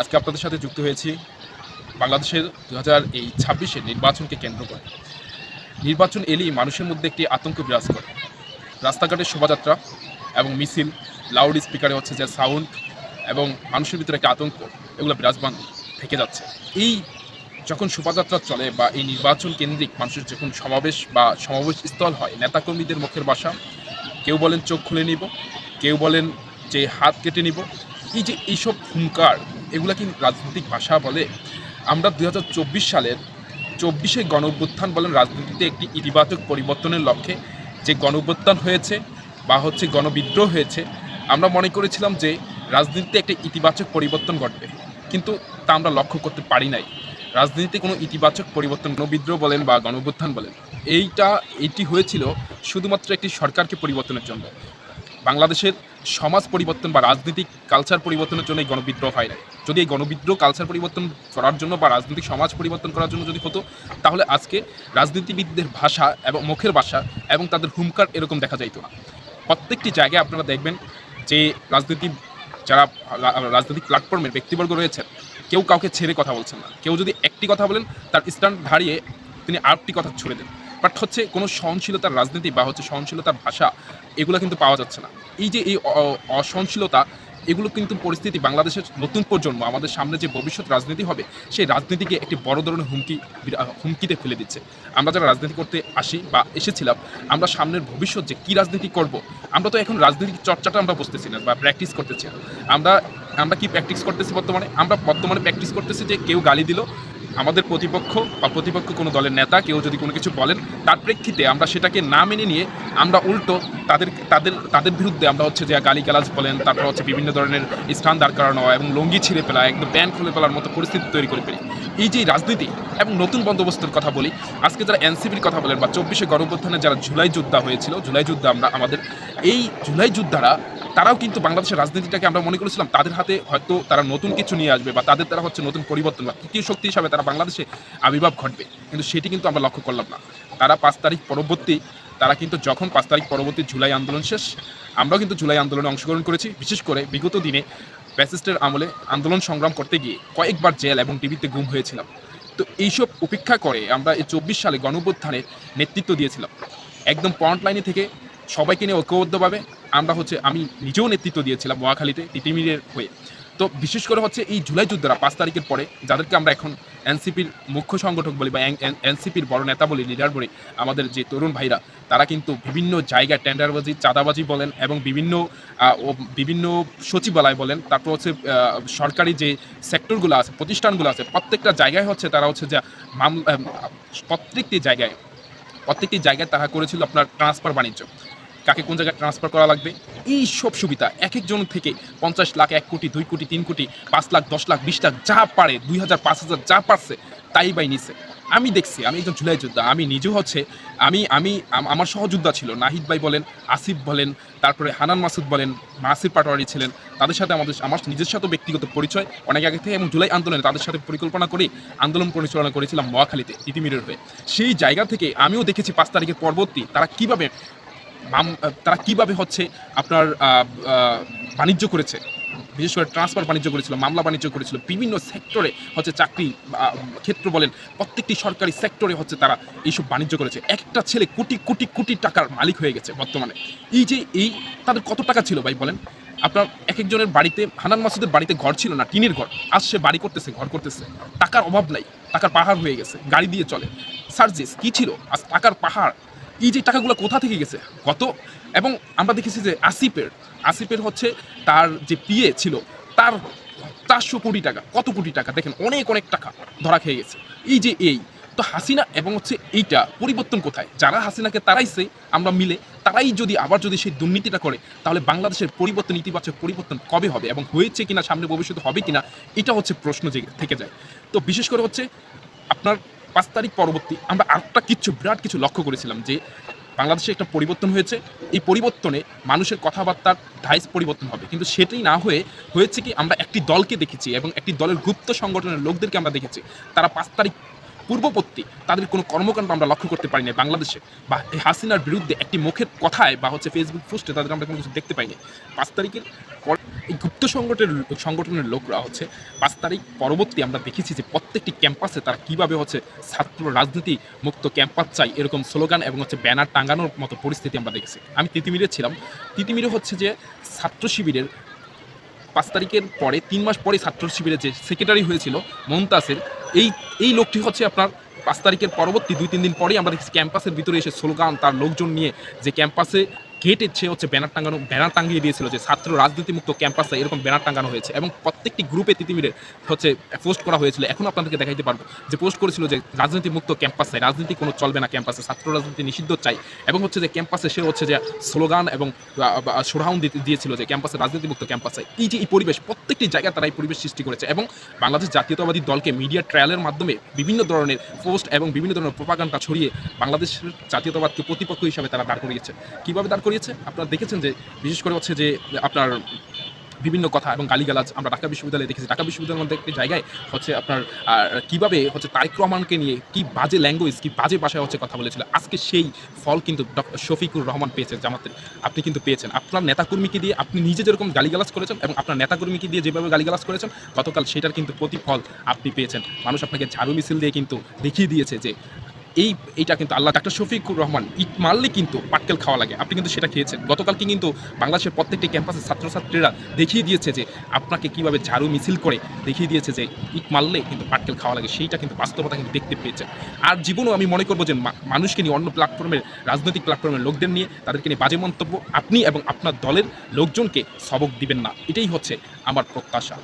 আজকে আপনাদের সাথে যুক্ত হয়েছি বাংলাদেশের দু হাজার এই ছাব্বিশের নির্বাচনকে কেন্দ্র করে। নির্বাচন এলেই মানুষের মধ্যে একটি আতঙ্ক বিরাজ করে। রাস্তাঘাটের শোভাযাত্রা এবং মিছিল লাউড স্পিকারে হচ্ছে যে সাউন্ড এবং মানুষের ভিতরে একটা আতঙ্ক, এগুলো বিরাজমান থেকে যাচ্ছে। এই যখন শোভাযাত্রা চলে বা এই নির্বাচন কেন্দ্রিক মানুষের যখন সমাবেশ বা সমাবেশ স্থল হয়, নেতাকর্মীদের মুখের বাসা কেউ বলেন চোখ খুলে নিব, কেউ বলেন যে হাত কেটে নিব, এই যে এইসব হুঙ্কার এগুলা কি রাজনৈতিক ভাষা বলে? আমরা দু হাজার চব্বিশ সালের চব্বিশে গণ অভ্যুত্থান বলেন রাজনীতিতে একটি ইতিবাচক পরিবর্তনের লক্ষ্যে যে গণ অভ্যুত্থান হয়েছে বা হচ্ছে গণবিদ্রোহ হয়েছে, আমরা মনে করেছিলাম যে রাজনীতিতে একটা ইতিবাচক পরিবর্তন ঘটবে। কিন্তু তা আমরা লক্ষ্য করতে পারি নাই। রাজনীতিতে কোনো ইতিবাচক পরিবর্তন, গণবিদ্রোহ বলেন বা গণ অভ্যুত্থান বলেন, এইটা এইটি হয়েছিল শুধুমাত্র একটি সরকারকে পরিবর্তনের জন্য। বাংলাদেশের সমাজ পরিবর্তন বা রাজনৈতিক কালচার পরিবর্তনের জন্য এই গণবিদ্রোহ হয় না। যদি এই গণবিদ্রোহ কালচার পরিবর্তন করার জন্য বা রাজনৈতিক সমাজ পরিবর্তন করার জন্য যদি হতো, তাহলে আজকে রাজনীতিবিদদের ভাষা এবং মুখের ভাষা এবং তাদের হুমকার এরকম দেখা যাইতো না। প্রত্যেকটি জায়গায় আপনারা দেখবেন যে রাজনীতি যারা রাজনৈতিক প্ল্যাটফর্মের ব্যক্তিবর্গ রয়েছেন, কেউ কাউকে ছেড়ে কথা বলছেন না। কেউ যদি একটি কথা বলেন, তার স্ট্যান্ড দাঁড়িয়ে তিনি আরেকটি কথা ছুড়ে দেন। বাট হচ্ছে কোনো সহনশীলতার রাজনীতি বা হচ্ছে সহনশীলতার ভাষা, এগুলো কিন্তু পাওয়া যাচ্ছে না। এই যে এই অসহনশীলতা, এগুলো কিন্তু পরিস্থিতি বাংলাদেশের নতুন প্রজন্ম, আমাদের সামনে যে ভবিষ্যৎ রাজনীতি হবে, সেই রাজনীতিকে একটি বড় ধরনের হুমকি হুমকিতে ফেলে দিচ্ছে। আমরা যারা রাজনীতি করতে আসি বা এসেছিলাম, আমরা সামনের ভবিষ্যৎ যে কী রাজনীতি করব, আমরা তো এখন রাজনীতির চর্চাটা আমরা বুঝতেছি না বা প্র্যাকটিস করতেছি আমরা আমরা কি প্র্যাকটিস করতেছি বর্তমানে? আমরা বর্তমানে প্র্যাকটিস করতেছি যে কেউ গালি দিল আমাদের প্রতিপক্ষ বা প্রতিপক্ষ কোনো দলের নেতা, কেউ যদি কোনো কিছু বলেন, তার প্রেক্ষিতে আমরা সেটাকে না মেনে নিয়ে আমরা উল্টো তাদের তাদের তাদের বিরুদ্ধে আমরা হচ্ছে যে গালিগালাজ বলেন, তারপর হচ্ছে বিভিন্ন ধরনের স্থান দাঁড় করানো এবং লঙ্গি ছিঁড়ে ফেলা, একদম প্যান্ট খুলে ফেলার মতো পরিস্থিতি তৈরি করে ফেলি। এই যে রাজনীতি এবং নতুন বন্দোবস্তের কথা বলি, আজকে যারা এনসিপির কথা বলেন বা চব্বিশে গণঅভ্যুত্থানে যারা জুলাই যোদ্ধা হয়েছিল, জুলাই যুদ্ধ আমরা, আমাদের, এই জুলাই যোদ্ধারা তারাও কিন্তু বাংলাদেশের রাজনীতিটাকে আমরা মনে করেছিলাম, তাদের হাতে হয়তো তারা নতুন কিছু নিয়ে আসবে বা তাদের দ্বারা হচ্ছে নতুন পরিবর্তন বা তৃতীয় শক্তি হিসাবে তারা বাংলাদেশে আবির্ভাব ঘটবে। কিন্তু সেটি কিন্তু আমরা লক্ষ্য করলাম না। তারা পাঁচ তারিখ পরবর্তী, তারা কিন্তু যখন পাঁচ তারিখ পরবর্তী জুলাই আন্দোলন শেষ, আমরাও কিন্তু জুলাই আন্দোলনে অংশগ্রহণ করেছি। বিশেষ করে বিগত দিনে ব্যাসিস্টের আমলে আন্দোলন সংগ্রাম করতে গিয়ে কয়েকবার জেল এবং টিভিতে গুম হয়েছিলাম। তো এইসব উপেক্ষা করে আমরা এই চব্বিশ সালে গণঅভ্যুত্থানে নেতৃত্ব দিয়েছিলাম। একদম ফ্রন্ট লাইনে থেকে সবাইকে নিয়ে ঐক্যবদ্ধভাবে আমরা হচ্ছে, আমি নিজেও নেতৃত্ব দিয়েছিলাম মহাখালীতে তিতিমিরের হয়ে। তো বিশেষ করে হচ্ছে এই জুলাই যুদ্ধরা পাঁচ তারিখের পরে যাদেরকে আমরা এখন এনসিপির মুখ্য সংগঠক বলি বা এনসিপির বড় নেতা বলি লিডার বলি, আমাদের যে তরুণ ভাইরা, তারা কিন্তু বিভিন্ন জায়গায় টেন্ডারবাজি, চাঁদাবাজি বলেন এবং বিভিন্ন বিভিন্ন সচিবালয় বলেন, তারপর হচ্ছে সরকারি যে সেক্টরগুলো আছে, প্রতিষ্ঠানগুলো আছে, প্রত্যেকটা জায়গায় হচ্ছে তারা হচ্ছে যে মাম প্রত্যেকটি জায়গায় প্রত্যেকটি জায়গায় তারা করেছিল আপনার ট্রান্সফার বাণিজ্য। কাকে কোন জায়গায় ট্রান্সফার করা লাগবে? এই সব সুবিধা এক একজন থেকে পঞ্চাশ লাখ, এক কোটি, দুই কোটি, তিন কোটি, পাঁচ লাখ, দশ লাখ, বিশ লাখ, যা পারে, দুই হাজার, পাঁচ হাজার যা পারছে, তাই বাই নিছে। আমি দেখছি, আমি একজন জুলাই যোদ্ধা, আমি নিজেও হচ্ছে, আমি আমি আমার সহযোদ্ধা ছিল, নাহিদ ভাই বলেন, আসিফ বলেন, তারপরে হানান মাসুদ বলেন, মাসির পাটোয়ারি ছিলেন, তাদের সাথে আমাদের, আমার নিজের সাথেও ব্যক্তিগত পরিচয়, অনেক আগে থেকে এবং জুলাই আন্দোলনে তাদের সাথে পরিকল্পনা করে, আন্দোলন পরিচালনা করেছিলাম মহাখালীতে, ইতিমিরের হয়ে। সেই জায়গা থেকে আমিও দেখেছি পাঁচ তারিখের পরবর্তী তারা কীভাবে তারা কীভাবে হচ্ছে আপনার বাণিজ্য করেছে? বিশেষ করে ট্রান্সফার বাণিজ্য করেছিল, মামলা বাণিজ্য করেছিল, বিভিন্ন সেক্টরে হচ্ছে চাকরি ক্ষেত্র বলেন, প্রত্যেকটি সরকারি সেক্টরে হচ্ছে তারা এইসব বাণিজ্য করেছে। একটা ছেলে কোটি কোটি কোটি টাকার মালিক হয়ে গেছে বর্তমানে। এই যে, এই তাদের কত টাকা ছিল ভাই বলেন? আপনার এক একজনের বাড়িতে, হানান মাসুদের বাড়িতে ঘর ছিল না, টিনের ঘর। আজ সে বাড়ি করতেছে, ঘর করতেছে। টাকার অভাব নাই, টাকার পাহাড় হয়ে গেছে, গাড়ি দিয়ে চলে। সার্জিস, কি ছিল? আজ টাকার পাহাড় এই যে টাকাগুলো কোথা থেকে গেছে? কত? এবং আমরা দেখেছি যে আসিফের আসিফের হচ্ছে তার যে পিএ ছিল, তার চারশো কোটি টাকা, কত কোটি টাকা? দেখেন, অনেক অনেক টাকা ধরা খেয়ে গেছে। এই যে এই, তো হাসিনা এবং হচ্ছে এইটা পরিবর্তন কোথায়? যারা হাসিনাকে তারাই তারাইছে আমরা মিলে, তারাই যদি আবার যদি সেই দুর্নীতিটা করে, তাহলে বাংলাদেশের পরিবর্তন, ইতিবাচক পরিবর্তন কবে হবে এবং হয়েছে কিনা, সামনে ভবিষ্যতে হবে কিনা, এটা হচ্ছে প্রশ্ন যে, থেকে যায়। তো বিশেষ করে হচ্ছে আপনার পাঁচ তারিখ পরবর্তী আমরা আরেকটা কিছু, বিরাট কিছু লক্ষ্য করেছিলাম যে বাংলাদেশে একটা পরিবর্তন হয়েছে। এই পরিবর্তনে মানুষের কথাবার্তার ধাইস পরিবর্তন হবে। কিন্তু সেটাই না হয়ে হয়েছে কি আমরা একটি দলকে দেখেছি এবং একটি দলের গুপ্ত সংগঠনের লোকদেরকে আমরা দেখেছি। তারা পাঁচ তারিখ পূর্ববর্তী তাদের কোনো কর্মকাণ্ড আমরা লক্ষ্য করতে পারি না বাংলাদেশে বা হাসিনার বিরুদ্ধে একটি মুখের কথায় বা হচ্ছে ফেসবুক পোস্টে তাদের আমরা কোনো কিছু দেখতে পাইনি। পাঁচ তারিখের পর এই গুপ্ত সংগঠনের সংগঠনের লোকরা হচ্ছে পাঁচ তারিখ পরবর্তী আমরা দেখেছি যে প্রত্যেকটি ক্যাম্পাসে তারা কীভাবে হচ্ছে ছাত্র রাজনীতি মুক্ত ক্যাম্পাস চাই, এরকম স্লোগান এবং হচ্ছে ব্যানার টাঙানোর মতো পরিস্থিতি আমরা দেখেছি। আমি তিতিমিরে ছিলাম। তিতিমিরে হচ্ছে যে ছাত্র শিবিরের পাঁচ তারিখের পরে, তিন মাস পরে ছাত্র শিবিরের যে সেক্রেটারি হয়েছিল মমতাসের এই এই লোকটি হচ্ছে আপনার পাঁচ তারিখের পরবর্তী দুই, তিন দিন পরেই আমরা দেখছি ক্যাম্পাসের ভিতরে এসে স্লোগান, তার লোকজন নিয়ে যে ক্যাম্পাসে গেটে সে হচ্ছে ব্যানার টাঙানো ব্যানার টাঙিয়ে দিয়েছিল যে ছাত্র রাজনীতিমুক্ত ক্যাম্পাসে এরকম ব্যানার টাঙানো হয়েছে এবং প্রত্যেকটি গ্রুপে তিতিমিরে হচ্ছে পোস্ট করা হয়েছিল। এখন আপনাদেরকে দেখাইতে পারব যে পোস্ট করেছিল যে রাজনীতি মুক্ত ক্যাম্পাসে রাজনীতি কোনো চলবে না ক্যাম্পাসে ছাত্র রাজনীতি নিষিদ্ধ চাই এবং হচ্ছে যে ক্যাম্পাসে সে হচ্ছে যে স্লোগান এবং সোরাউন দিয়েছিল যে ক্যাম্পাসে রাজনীতি মুক্ত ক্যাম্পাসে এই যে এই পরিবেশ, প্রত্যেকটি জায়গায় তারা এই পরিবেশ সৃষ্টি করেছে এবং বাংলাদেশ জাতীয়তাবাদী দলকে মিডিয়া ট্রায়ালের মাধ্যমে বিভিন্ন ধরনের পোস্ট এবং বিভিন্ন ধরনের প্রপাগান্ডা ছড়িয়ে বাংলাদেশের জাতীয়তাবাদকে প্রতিপক্ষ হিসাবে তারা দাঁড় করিয়েছে। কীভাবে দাঁড় করিয়েছে আপনারা দেখেছেন যে, বিশেষ করে হচ্ছে যে, আপনার বিভিন্ন কথা এবং গালিগালাজ আমরা ঢাকা বিশ্ববিদ্যালয়ে দেখেছি। ঢাকা বিশ্ববিদ্যালয়ের মধ্যে একটি জায়গায় হচ্ছে আপনার কীভাবে হচ্ছে তারেক রহমানকে নিয়ে কি বাজে ল্যাঙ্গুয়েজ কি বাজে ভাষায় হচ্ছে কথা বলেছিল, আজকে সেই ফল কিন্তু ডক্টর শফিকুর রহমান পেয়েছেন জামাতের আপনি কিন্তু পেয়েছেন। আপনার নেতাকর্মীকে দিয়ে আপনি নিজে যেরকম গালিগালাজ করেছেন এবং আপনার নেতাকর্মীকে দিয়ে যেভাবে গালিগালাজ করেছেন, গতকাল সেটার কিন্তু প্রতিফল আপনি পেয়েছেন। মানুষ আপনাকে ঝাড়ু মিছিল দিয়ে কিন্তু দেখিয়ে দিয়েছে যে এই, এইটা কিন্তু আল্লাহ ডাক্তার শফিকুর রহমান, ইট মারলে কিন্তু পাটকেল খাওয়া লাগে। আপনি কিন্তু সেটা খেয়েছেন। গতকালকে কিন্তু বাংলাদেশের প্রত্যেকটি ক্যাম্পাসের ছাত্রছাত্রীরা দেখিয়ে দিয়েছে যে, আপনাকে কীভাবে ঝাড়ু মিছিল করে দেখিয়ে দিয়েছে যে, ইট মারলে কিন্তু পাটকেল খাওয়া লাগে। সেইটা কিন্তু বাস্তবতা কিন্তু দেখতে পেয়েছেন। আর জীবনও আমি মনে করব যে মানুষকে নিয়ে, অন্য প্ল্যাটফর্মের রাজনৈতিক প্ল্যাটফর্মের লোকদের নিয়ে, তাদেরকে নিয়ে বাজে মন্তব্য আপনি এবং আপনার দলের লোকজনকে সবক দিবেন না। এটাই হচ্ছে আমার প্রত্যাশা।